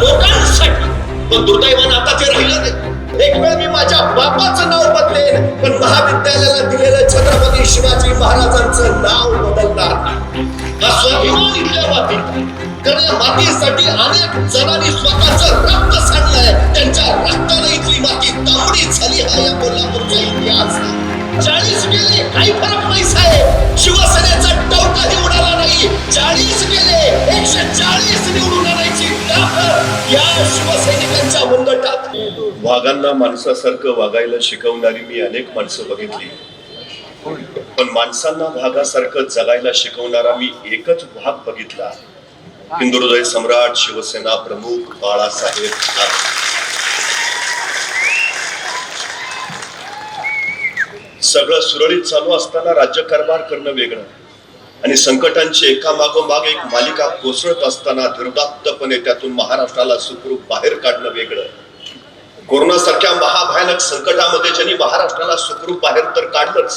लोकांसाठी पण दुर्दैवानं आता ते राहिलं नाही. एक वेळ मी माझ्या बापाचं नाव बदलेन पण महाविद्यालयाला दिलेलं छत्रपती शिवाजी महाराजांचं नाव बदलणार स्वाभिमान इथल्या मातीत कारण या मातीसाठी अनेक जणांनी स्वतःचं रक्त सांडलंय. त्यांच्या रक्ताने इथली माती तांबडी झाली हा या कोल्हापूरचा इतिहास चाळीस गेले काही फरक नाही साहेब शिवसेनेचा टवकाही उडाला नाही. चाळीस गेले एकशे चाळीस निवडून आणायची शिवसैनिकांच्या मुंडटात वाघांना माणसासारखं वागायला शिकवणारी मी अनेक माणसं बघितली. पण माणसांना वाघासारखं जगायला शिकवणारा मी एकच वाघ बघितला. हिंदुहृदय सम्राट शिवसेना प्रमुख बाळासाहेब ठाकरे. सगळं सुरळीत चालू असताना राज्यकारभार करणं वेगळं. आणि संकटांची एकामागोमाग एक मालिका कोसळत असताना धीरदात्तपणे त्यातून महाराष्ट्राला सुखरूप बाहेर काढणं वेगळं. कोरोना सारख्या महाभयानक संकटामध्ये ज्यांनी महाराष्ट्राला सुखरूप बाहेर तर काढलंच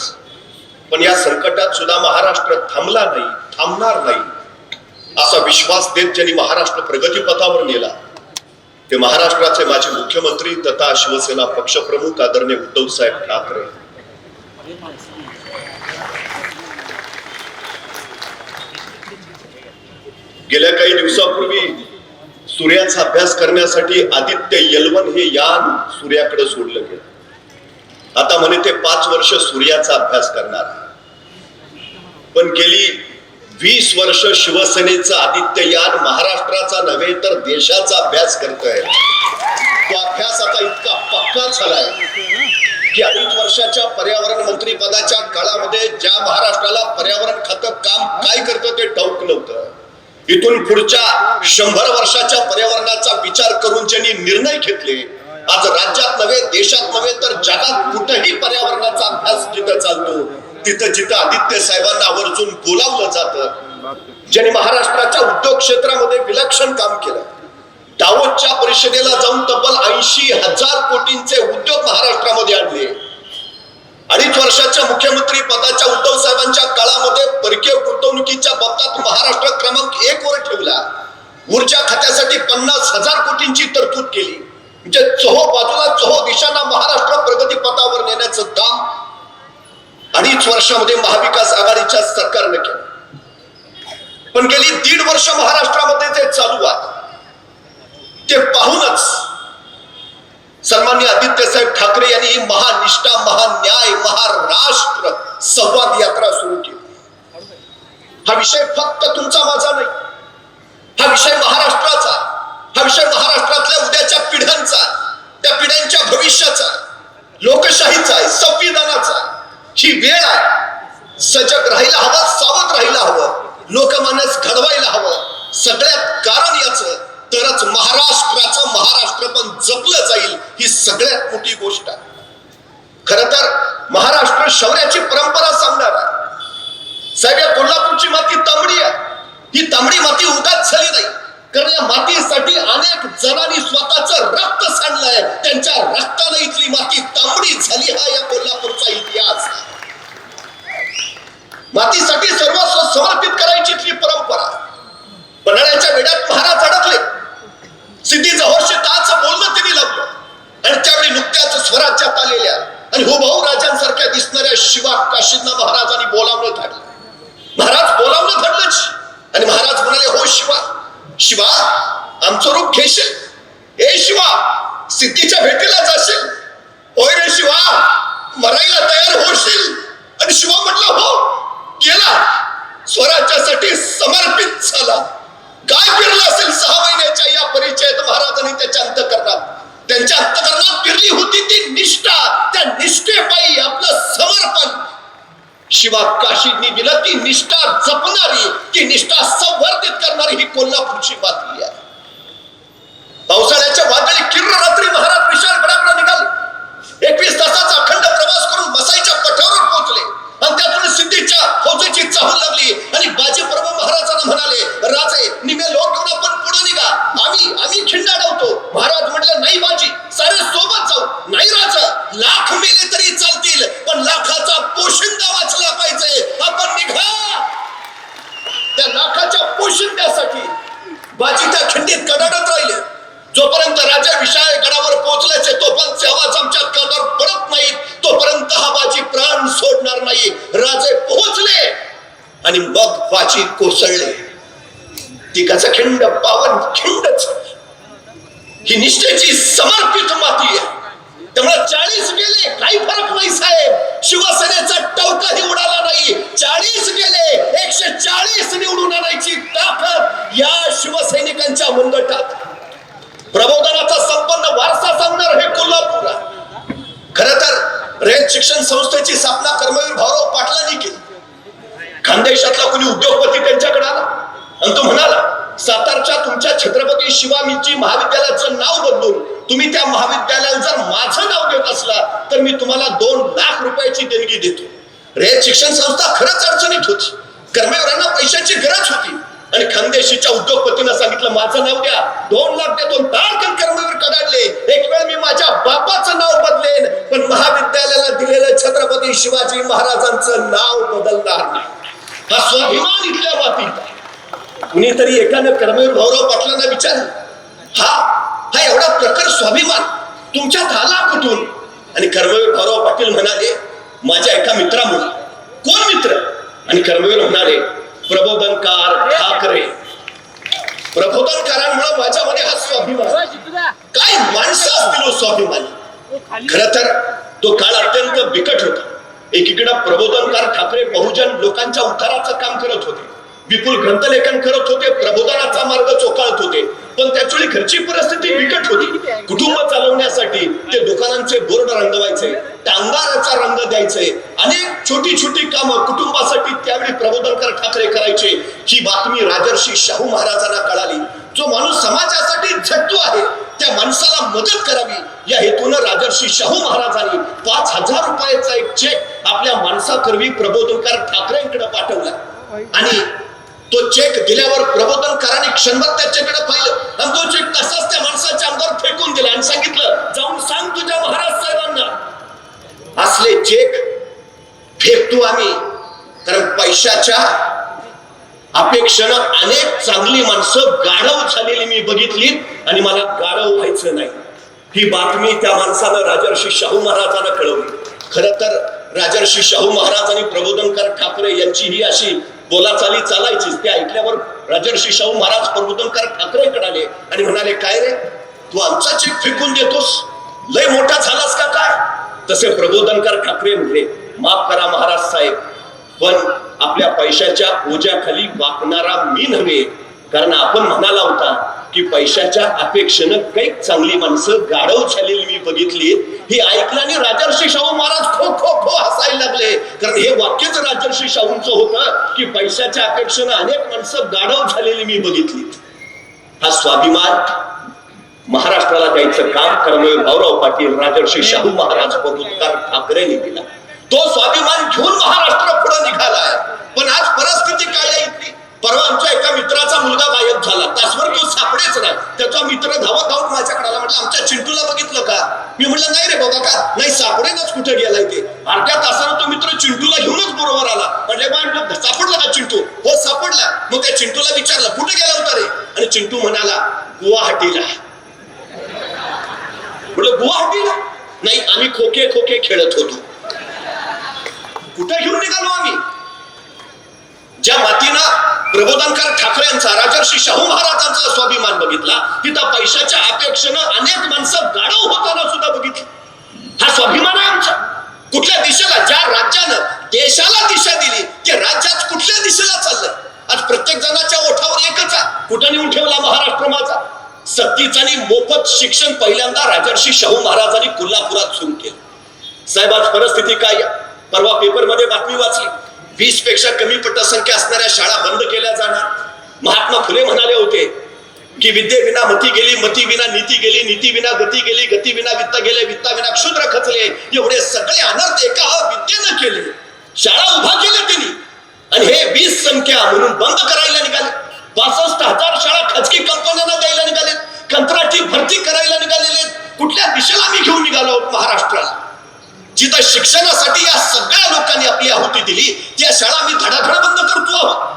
पण या संकटात सुद्धा महाराष्ट्र थांबला नाही थांबणार नाही असा विश्वास देत ज्यांनी महाराष्ट्र प्रगतीपथावर नेला ते महाराष्ट्राचे माजी मुख्यमंत्री तथा शिवसेना पक्षप्रमुख आदरणीय उद्धव साहेब ठाकरे. गेल्या काही दिवसापूर्वी सूर्याचा अभ्यास करण्यासाठी आदित्य यलवन हे यान सूर्याकडे सोडलं गेलं. आता म्हणे ते पाच वर्ष सूर्याचा अभ्यास करणार. पण गेली वीस वर्ष शिवसेनेचं आदित्य यान महाराष्ट्राचा नव्हे तर देशाचा अभ्यास करतोय. तो अभ्यास आता इतका पक्का झालाय की अडीच वर्षाच्या पर्यावरण मंत्री पदाच्या काळामध्ये ज्या महाराष्ट्राला पर्यावरण खातं काम काय करतं ते ठाऊक नव्हतं. इथून पुढच्या शंभर वर्षाच्या पर्यावरणाचा विचार करून ज्यांनी निर्णय घेतले आज राज्यात नव्हे देशात नव्हे तर जगात कुठेही पर्यावरणाचा अभ्यास जिथं चालतो तिथं जिथं आदित्य साहेबांना आवर्जून बोलावलं जात. ज्यांनी महाराष्ट्राच्या उद्योग क्षेत्रामध्ये विलक्षण काम केलं. दावोदच्या परिषदेला जाऊन तब्बल ऐंशी हजार कोटींचे उद्योग महाराष्ट्रामध्ये आणले. अडीच वर्षाच्या मुख्यमंत्री पदाच्या उद्धव साहेबांच्या काळामध्ये परकीय गुंतवणुकीच्या बाबतीत महाराष्ट्र क्रमांक एक वर ठेवला. ऊर्जा खात्यासाठी पन्नास हजार कोटींची तरतूद केली. म्हणजे चहो बाजूला चहो दिशांना महाराष्ट्र प्रगती पथावर नेण्याचं काम अडीच वर्षामध्ये महाविकास आघाडीच्या सरकारनं केलं. पण गेली दीड वर्ष महाराष्ट्रामध्ये ते चालू आहे ते पाहूनच सन्मान्य आदित्य साहेब ठाकरे यांनी ही महानिष्ठा महान्याय महाराष्ट्र संवाद यात्रा सुरू केली. हा विषय फक्त तुमचा माझा नाही. हा विषय महाराष्ट्राचा. हा विषय महाराष्ट्रातल्या उद्याच्या पिढ्यांचा. त्या पिढ्यांच्या भविष्याचा. लोकशाहीचा आहे संविधानाचा. ही वेळ आहे. सजग राहायला हवं सावध राहायला हवं. लोकमानस घडवायला हवं. सगळ्यात कारण याचं तरच महाराष्ट्राचं महाराष्ट्र पण जपलं जाईल ही सगळ्यात मोठी गोष्ट आहे. खर तर महाराष्ट्र शौर्याची परंपरा सांगणार आहे. साहेब या कोल्हापूरची माती तांबडी आहे. ही तांबडी माती उगाच झाली नाही. कारण या मातीसाठी अनेक जणांनी स्वतःच रक्त सांडलंय त्यांच्या रक्ताने इथली माती तांबडी झाली हा या कोल्हापूरचा इतिहास. मातीसाठी सर्वस्व समर्पित करायची इथली परंपरा. पन्हाळ्याच्या वेड्यात महाराज अडकले. सिद्धीचं जवळचे ताच बोलणं त्यांनी लावलं. आणि त्यावेळी नुकत्याच स्वराज्यात आलेल्या आणि हुभाऊ राजांसारख्या दिसणाऱ्या शिवा काशींना महाराजांनी बोलावलं धाडलं महाराज बोलावलं धाडलंच आणि महाराज म्हणाले हो शिवा शिवा आमचं रूप घेशील? ए शिवा सिद्धीच्या भेटीला जाशील? होय रे शिवा मरायला तयार होशील? आणि शिवा म्हटलं हो केला स्वराज्यासाठी समर्पित झाला. काय फिरलं असेल सहा महिन्याच्या या परिचयात महाराजांनी त्याच्या अंतकरणात? त्यांच्या अंतकरणात फिरली होती ती निष्ठा त्या निष्ठेपायी आपलं समर्पण. शिवा काशींनी दिलं ती निष्ठा जपणारी ती निष्ठा संवर्धित करणारी ही कोल्हापूरची बातमी आहे. पावसाळ्याच्या वादळी बाबाची प्राण सोडणार नाही. राजे पोहोचले आणि मग बाजी कोसळले. तिकाचा खिंड पावन खिंडच. ही निष्ठेची समर्पित माती आहे. त्यामुळे चाळीस गेले काही फरक नाही साहेब. शिवसेनेचा टवकाही उडाला नाही. चाळीस गेले एकशे चाळीस निवडून आणायची ताकद या शिवसैनिकांच्या मुंगटात. प्रबोधनाचा संपन्न वारसा सांगणार हे कोल्हापूर खर तर रयत शिक्षण संस्थेची स्थापना कर्मवीर भाऊराव पाटलांनी केली. खानदेशातला कुणी उद्योगपती त्यांच्याकडे आला? आणि तो म्हणाला सातारच्या तुमच्या छत्रपती शिवामीची महाविद्यालयाचं नाव बदलून तुम्ही त्या महाविद्यालयाला जर माझं नाव देत असला तर मी तुम्हाला दोन लाख रुपयाची देणगी देतो. रयत शिक्षण संस्था खरंच अडचणीत होती. कर्मवीरांना पैशाची गरज होती. आणि खानदेशीच्या उद्योगपतीनं सांगितलं माझं नाव द्या. दोन लाख द्या दोन तारखन कर्मवीर कडाडले. एक वेळ मी माझ्या बापाचं नाव बदलेन पण महाविद्यालयाला दिलेलं छत्रपती शिवाजी महाराजांचं नाव बदलणार नाही. हा स्वाभिमान इथल्या मातीत आहे. कुणीतरी एकानं कर्मवीर भाऊराव पाटलांना विचारलं हा हा एवढा प्रखर स्वाभिमान तुमच्यात आला कुठून? आणि कर्मवीर भाऊराव पाटील म्हणाले माझ्या एका मित्रामुळे. कोण मित्र? आणि कर्मवीर म्हणाले प्रबोधनकार ठाकरे. प्रबोधनकारांमुळे माझ्यामध्ये हा स्वाभिमान. काय माणसं असतील हो स्वाभिमानी? खर तर तो काळ अत्यंत बिकट होता. एकीकडे प्रबोधनकार ठाकरे बहुजन लोकांच्या उद्धाराचं काम करत होते. विपुल ग्रंथलेखन करत होते प्रबोधनाचा मार्ग चोकाळत होते. पण त्याचवेळी घरची परिस्थिती बिकट होती. कुटुंब चालवण्यासाठी ते दुकानांचे बोर्ड रंगवायचे टांगाराचा रंग द्यायचे. अनेक छोटी छोटी कामं कुटुंबासाठी त्यावेळी प्रबोधनकर ठाकरे करायचे. ही बातमी राजर्षी शाहू महाराजांना कळाली. जो माणूस समाजासाठी झटतो आहे त्या माणसाला मदत करावी. या हेतूनं राजर्षी शाहू महाराजांनी पाच हजार रुपयाचा एक चेक आपल्या माणसाकरवी प्रबोधनकार ठाकरेंकडे पाठवला. आणि तो चेक दिल्यावर प्रबोधनकाराने क्षणभर त्याच्याकडे पाहिलं. आणि तो चेक तसाच त्या माणसाच्या अंगावर फेकून दिला आणि सांगितलं जाऊन सांग तुझ्या महाराज साहेबांना. असले चेक फेकतो आम्ही. कारण पैशाच्या अपेक्षेनं अनेक चांगली माणसं गाढव झालेली मी बघितली आणि मला गाढव व्हायचं नाही. ही बातमी त्या माणसानं राजर्षी शाहू महाराजांना कळवली. खर तर राजर्षी शाहू महाराज आणि प्रबोधनकार ठाकरे यांची ही अशी बोलाचाली चालायचीच. ते ऐकल्यावर राजर्षी शाहू महाराज प्रबोधनकार ठाकरेकडे आले आणि म्हणाले काय रे? तू आमचा चेक फेकून देतोस? लय मोठा झालास का काय? तसे प्रबोधनकार ठाकरे म्हणले माफ करा महाराज साहेब पण आपल्या पैशाच्या ओझ्याखाली वाकणारा मी नव्हे कारण आपण म्हणाला होता की पैशाच्या अपेक्षेनं काही चांगली माणसं गाढव झालेली मी बघितली. हे ऐकलं आणि राजर्षी शाहू महाराज खो खो खो हसायला लागले. कारण हे वाक्यच राजर्षी शाहूंचं होतं की पैशाच्या अपेक्षेनं अनेक माणसं गाढव झालेली मी बघितली. हा स्वाभिमान महाराष्ट्राला द्यायचं काम कर्मवीर भाऊराव पाटील राजर्षी शाहू महाराज प्रभुत्कार ठाकरेंनी दिला. तो स्वाभिमान घेऊन महाराष्ट्र पुढे निघालाय पण आज परिस्थिती काय आहे इथली परवा आमच्या एका मित्राचा मुलगा गायब झाला. तासभर तो सापडेच नाही. त्याचा मित्र धावत धावत माझ्याकडे आला. म्हटलं आमच्या चिंटूला बघितलं का? मी म्हटलं नाही रे बाबा का? नाही सापडेनच कुठे गेलाय ते? अर्ध्या तासानं तो मित्र चिंटूला घेऊनच बरोबर आला. म्हटले बा म्हटलं सापडला का चिंटू? हो सापडला. मग त्या चिंटूला विचारलं कुठे गेला होता रे? आणि चिंटू म्हणाला गुवाहाटीला. म्हटलं गुवाहाटीला? नाही आम्ही खोके खोके खेळत होतो. कुठे घेऊन निघालो आम्ही? ज्या मातीनं प्रबोधनकार ठाकरेंचा राजर्षी शाहू महाराजांचा स्वाभिमान बघितला तिथं पैशाच्या अपेक्षेनं अनेक माणसं गाढव होताना सुद्धा बघितली. हा स्वाभिमान आहे आमचा. कुठल्या दिशेला ज्या राज्यानं देशाला दिशा दिली ते राज्यात कुठल्या दिशेला चाललं? आज प्रत्येक जणाच्या ओठावर एकच कुठं नेऊन ठेवला महाराष्ट्र माझा? सक्तीचं आणि मोफत शिक्षण पहिल्यांदा राजर्षी शाहू महाराजांनी कोल्हापुरात सुरू केलं. साहेब आज परिस्थिती काय परवा पेपरमध्ये बातमी वाचली. वीसपेक्षा कमी पटसंख्या असणाऱ्या शाळा बंद केल्या जाणार. महात्मा फुले म्हणाले होते की विद्ये विना मती गेली मती विना नीती गेली नीती विना गती गेली गती विना वित्त गेले वित्ता विना क्षुद्र खचले. एवढे सगळे अनर्थ एका विद्येनं केले. शाळा उभा केल्या त्यांनी आणि हे वीस संख्या म्हणून बंद करायला निघाले. पासष्ट हजार शाळा खाजगी कंपन्यांना द्यायला निघाले कंत्राटी भरती करायला निघालेले कुठल्या दिशेला मी घेऊन निघालो महाराष्ट्राला? जिथं शिक्षणासाठी या सगळ्या लोकांनी आपली आहुती दिली त्या शाळा मी धडाधड बंद करतो आहोत.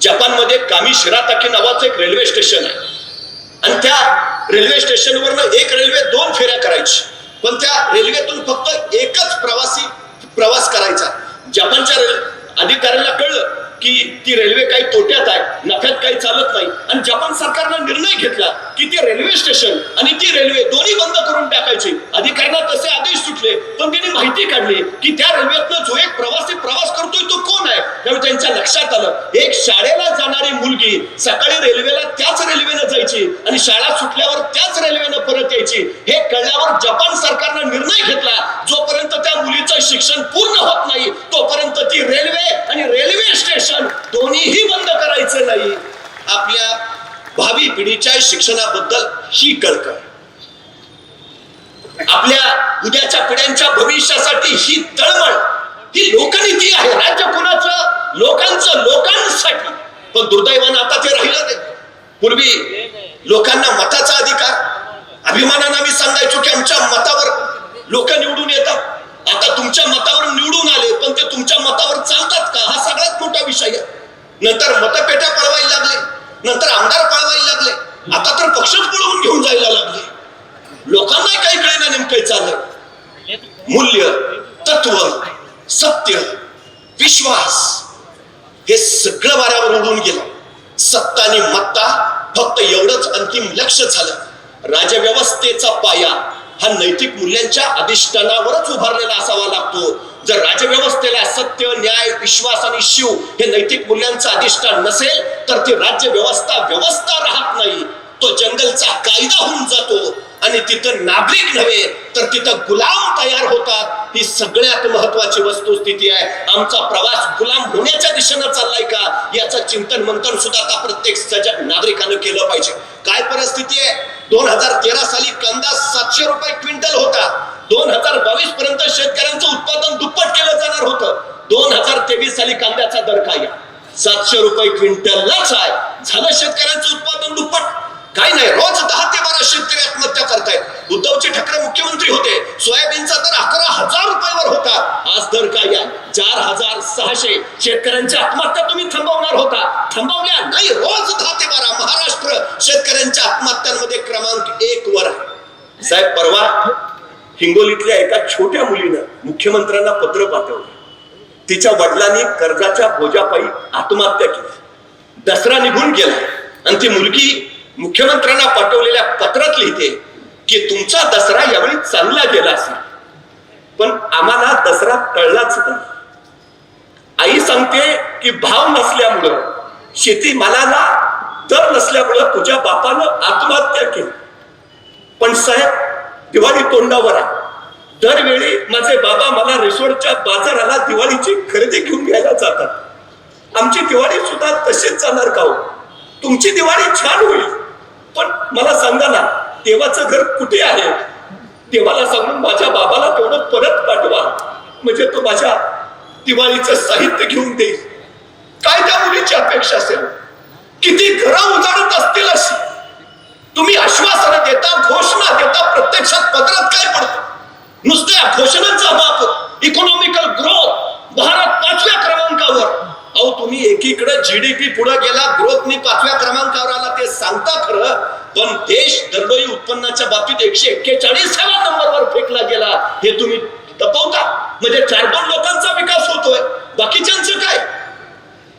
जपानमध्ये कामी शिराताकी नावाचं एक रेल्वे स्टेशन आहे. आणि त्या रेल्वे स्टेशनवरनं एक रेल्वे दोन फेऱ्या करायची. पण त्या रेल्वेतून फक्त एकच प्रवासी प्रवास करायचा. जपानच्या अधिकाऱ्यांना कळलं की ती रेल्वे काही तोट्यात आहे नफ्यात काही चालत नाही. आणि जपान सरकारनं निर्णय घेतला की ते रेल्वे स्टेशन आणि ती रेल्वे दोन्ही सुटले माहिती काढली की त्या रेल्वेतनं जो एक प्रवासी प्रवास करतोय तो कोण आहे? त्यावेळी त्यांच्या लक्षात आलं. एक शाळेला जाणारी मुलगी सकाळी रेल्वेला त्याच रेल्वेनं जायची आणि शाळा सुटल्यावर त्याच रेल्वेनं परत यायची. हे कळल्यावर जपान सरकारनं निर्णय घेतला. जोपर्यंत त्या मुलीचं शिक्षण पूर्ण होत नाही तोपर्यंत ती रेल्वे आणि रेल्वे स्टेशन दोन्हीही बंद करायचं नाही. आपल्या भावी पिढीच्या शिक्षणाबद्दल ही कळकळ. आपल्या उद्याच्या पिढ्यांच्या भविष्यासाठी ही तळमळ ही लोकनीती आहे. राज्य कुणाचं? लोकांचं लोकांसाठी. पण दुर्दैवानं आता ते राहिलं नाही. पूर्वी लोकांना मताचा अधिकार अभिमानानं आम्ही सांगायचो की आमच्या मतावर लोक निवडून येतात. आता तुमच्या मतावर निवडून आले पण ते तुमच्या मतावर चालतात का? हा सगळ्यात मोठा विषय आहे. नंतर मतपेट्या पळवायला लागले नंतर आमदार पळवायला लागले. आता तर पक्षच पळवून घेऊन जायला लागले. लोकांना काही कळेना नेमकं चाललंय मूल्य तत्व सत्य विश्वास हे सगळं वाऱ्यावर उडून गेलं. सत्ता आणि मत्ता फक्त एवढंच अंतिम लक्ष झालं. राजव्यवस्थेचा पाया हा नैतिक मूल्यांच्या अधिष्ठानावरच उभारलेला असावा लागतो. जर राजव्यवस्थेला सत्य न्याय विश्वास आणि शिव हे नैतिक मूल्यांचं अधिष्ठान नसेल तर ती राज्य व्यवस्था व्यवस्था राहत नाही. तो जंगलचा कायदा होऊन जातो. आणि तिथं नागरिक नव्हे तर तिथं गुलाम तयार होतात. ही सगळ्यात महत्वाची वस्तुस्थिती आहे. आमचा प्रवास गुलाम होण्याच्या दिशेनं चाललाय का? याचं चिंतन मंथन सुद्धा आता प्रत्येक सजग नागरिकानं केलं पाहिजे. काय परिस्थिती आहे? दोन हजार तेरा साली कांदा सातशे रुपये क्विंटल होता. दोन हजार बावीस पर्यंत शेतकऱ्यांचं उत्पादन दुप्पट केलं जाणार होतं. दोन हजार तेवीस साली कांद्याचा दर काय सातशे रुपये क्विंटललाच आहे. झालं शेतकऱ्यांचं उत्पादन दुप्पट. काही नाही रोज दहा ते बारा शेतकरी आत्महत्या करतायत. उद्धवजी ठाकरे मुख्यमंत्री होते. सोयाबीनचा दर अकरा हजार रुपयावर होता. आज दर काय आहे? चार हजार सहाशे. शेतकऱ्यांच्या आत्महत्या तुम्ही थांबवणार होता. थांबवल्या नाही रोज दहा ते बारा. महाराष्ट्र शेतकऱ्यांच्या आत्महत्यांमध्ये क्रमांक एक वर आहे. साहेब परवा हिंगोलीतल्या एका छोट्या मुलीनं मुख्यमंत्र्यांना पत्र पाठवलं. तिच्या वडिलांनी कर्जाच्या बोजापायी आत्महत्या केली. दसरा निघून गेला. आणि ती मुलगी मुख्यमंत्र्यांना पाठवलेल्या पत्रात लिहिते की तुमचा दसरा यावेळी चांगला गेला असेल. पण आम्हाला दसरा कळलाच नाही. आई सांगते की भाव नसल्यामुळं शेतीमालाला दर नसल्यामुळं तुझ्या बापानं आत्महत्या केली. पण साहेब दिवाळी तोंडावर आहे. दरवेळी माझे बाबा मला रिसोर्टच्या बाजाराला दिवाळीची खरेदी घेऊन घ्यायला जातात. आमची दिवाळी सुद्धा तशीच जाणार का हो? तुमची दिवाळी छान होईल. पण मला सांगा ना देवाचं घर कुठे आहे? देवाला सांगून माझ्या बाबाला तेवढं परत पाठवा. म्हणजे तो माझ्या दिवाळीचं साहित्य घेऊन देईल. काय त्या मुलीची अपेक्षा असेल? किती घरं उजाडत असतील अशी. तुम्ही आश्वासनं देता घोषणा देता प्रत्यक्षात पत्रात काय पडतं? नुसत्या घोषणांचा बाप इकॉनॉमिकल ग्रोथ भारत पाचव्या क्रमांकावर. अहो तुम्ही एकीकडे जीडीपी पुढे गेला ग्रोथनी पाचव्या क्रमांकावर आला ते सांगता खरं पण देश दरडोई उत्पन्नाच्या बाबतीत एकशे एक्केचाळीसाव्या नंबरवर फेकला गेला हे तुम्ही तपवता. म्हणजे चार दोन लोकांचा विकास होतोय बाकीच्यांचं काय?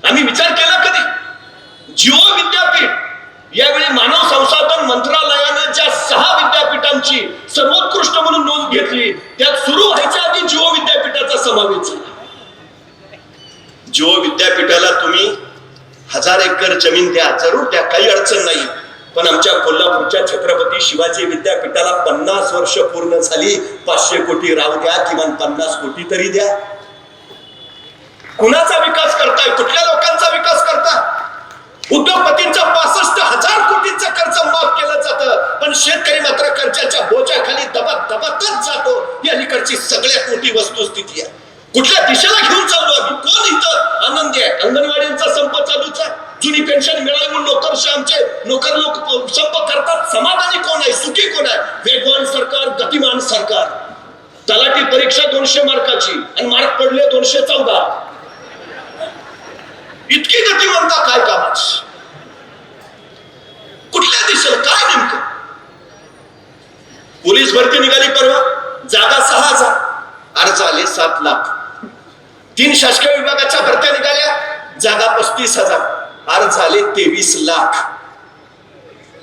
आम्ही विचार केला कधी? जिओ विद्यापीठ यावेळी मानव संसाधन मंत्रालयानं ज्या सहा विद्यापीठांची सर्वोत्कृष्ट म्हणून नोंद घेतली त्यात सुरू व्हायच्या आधी जिओ विद्यापीठाचा समावेश झाला. जिओ विद्यापीठाला तुम्ही हजार एकर जमीन द्या जरूर द्या काही अडचण नाही. पण आमच्या कोल्हापूरच्या छत्रपती शिवाजी विद्यापीठाला पन्नास वर्ष पूर्ण झाली पाचशे कोटी राव द्या किमान पन्नास कोटी तरी द्या. कुणाचा विकास करताय? कुठल्या लोकांचा विकास करता? उद्योगपतींचा पासष्ट हजार कोटींचा कर्ज माफ केलं जातं पण शेतकरी मात्र कर्जाच्या बोजाखाली दबत दबतच जातो. ही अलीकडची सगळ्यात मोठी वस्तुस्थिती आहे. कुठल्या दिशेला घेऊन चाललो आम्ही कोण इथं? आनंदी आहे अंगणवाडीचा संप चालूच. आहे जुनी पेन्शन मिळाली म्हणून नोकर आमचे नोकर लोक संप करतात. समाधानी कोण आहे? सुखी कोण आहे? वेगवान सरकार गतिमान सरकार. तलाठी परीक्षा दोनशे मार्काची आणि मार्क पडले दोनशे चौदा. इतकी गतिमंता काय कामाची? कुठल्या दिशेला? काय नेमकं? पोलीस भरती निघाली परवा जागा सहा हजार अर्ज आले सात लाख तीन शासकीय विभागाच्या भरत्या निघाल्या. जागा पस्तीस हजार. अर्ज झाले तेवीस लाख.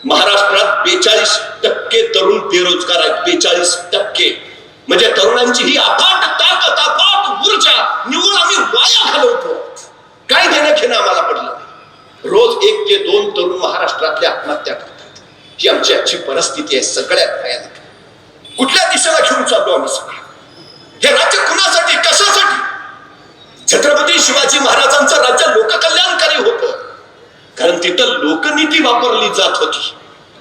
महाराष्ट्रात बेचाळीस टक्के तरुण बेरोजगार आहेत. बेचाळीस टक्के. म्हणजे तरुणांची ही अफाट ताकद अफाट ऊर्जा निवडून आम्ही वाया घालवतो. काय देणं घेणं आम्हाला पडलं? रोज एक ते दोन तरुण महाराष्ट्रातल्या आत्महत्या करतात. ही आमची आजची परिस्थिती आहे. सगळ्यात भयानक. कुठल्या दिशेला घेऊन चाललो आम्ही सगळं? हे राज्य कुणासाठी छत्रपती शिवाजी महाराजांचं राज्य लोककल्याणकारी होतं. कारण तिथं लोकनीती वापरली जात होती.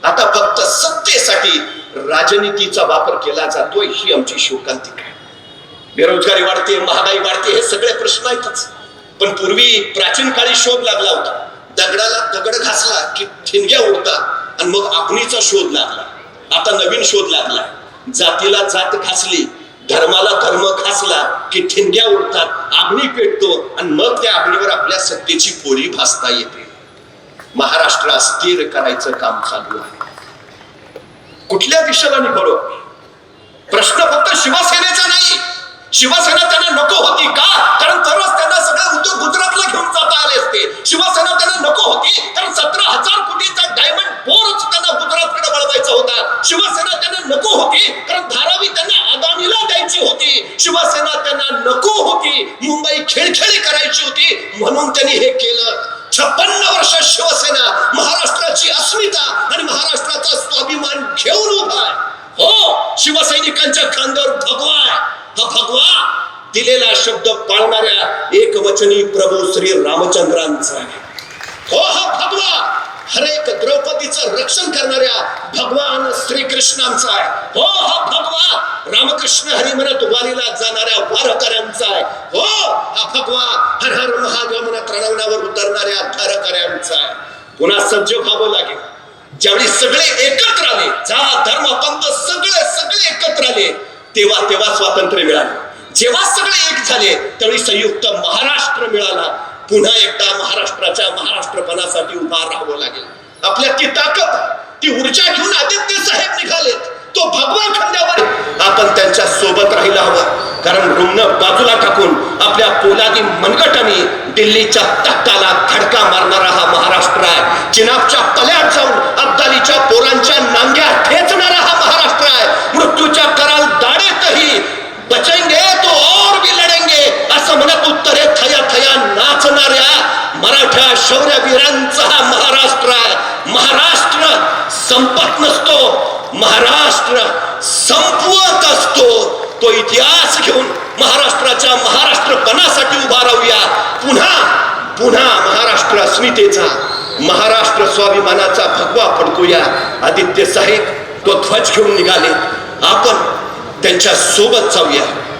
आता फक्त सत्तेसाठी राजनीतीचा वापर केला जातोय ही आमची शोकांतिका आहे बेरोजगारी वाढते महागाई वाढते हे सगळे प्रश्न आहेतच. पण पूर्वी प्राचीन काळी शोध लागला होता. दगडाला दगड घासला की ठिणग्या उडतात आणि मग आपणीचा शोध लागला. आता नवीन शोध लागला. जातीला जात घासली धर्माला धर्म घासला की ठिणग्या उठतात आग्नी पेटतो आणि मग त्या आग्नीवर आपल्या सत्तेची पोरी भासता येते. महाराष्ट्र अस्थिर करायचं काम चालू आहे. कुठल्या दिशेला निघालो? प्रश्न फक्त शिवसेनेचा नाही. शिवसेना त्यांना नको होती का? कारण तरच त्यांना सगळे उद्योग गुजरातला घेऊन जाता आले असते. शिवसेना त्यांना नको होती कारण सतरा हजार कोटीचा डायमंड बोरच त्यांना गुजरातकडे वळवायचा होता. शिवसेना त्यांना नको होती कारण धारावी त्यांना अदानीला द्यायची होती. शिवसेना त्यांना नको होती मुंबई खेळखेळी करायची होती म्हणून त्यांनी हे केलं. छप्पन्न वर्ष शिवसेना महाराष्ट्राची अस्मिता आणि महाराष्ट्राचा स्वाभिमान घेऊन उभा आहे. हो शिवसैनिकांच्या खांद्यावर भगवा आहे. हा भगवा दिलेला शब्द पाळणाऱ्या एकवचनी प्रभू श्री रामचंद्रांचा आहे. हो हा भगवा हरेक द्रौपदीचं रक्षण करणाऱ्या भगवान श्रीकृष्णांचा आहे. हो हा भगवा रामकृष्ण हरी म्हणत वारीला जाणाऱ्या वारकऱ्यांचा आहे. हो हा भगवा हर हर महादेव म्हणत रणांगणावर उतरणाऱ्या धारकऱ्यांचा आहे. पुन्हा सज्ज व्हावं लागेल. ज्यावेळी सगळे एकत्र आले जा धर्म पंथ सगळे सगळे एकत्र आले तेव्हा तेव्हा स्वातंत्र्य मिळालं. जेव्हा सगळे एक झाले त्यावेळी संयुक्त महाराष्ट्र मिळाला. पुन्हा एकदा महाराष्ट्राच्या महाराष्ट्रपणासाठी उभा राहावं लागेल. आपल्या ती ताकद ती ऊर्जा घेऊन आदित्य साहेब निघालेत. तो भगवा खांद्यावर आपण त्यांच्यासोबत राहिला हवं. कारण रुग्ण बाजूला टाकून आपल्या पोलादी मनगटाने दिल्लीच्या तख्ताला खडका मारणारा हा महाराष्ट्र आहे. चिनाबच्या तल्यात जाऊन अब्दालीच्या पोरांच्या नांग्या ठेचणारा हा महाराष्ट्र संपवत असतो. तो इतिहास घेऊन महाराष्ट्राच्या महाराष्ट्रपणासाठी उभा राहूया. पुन्हा पुन्हा महाराष्ट्र अस्मितेचा महाराष्ट्र स्वाभिमानाचा भगवा फडकूया. आदित्य साहेब तो ध्वज घेऊन निघाले. आपण त्यांच्यासोबत जाऊया.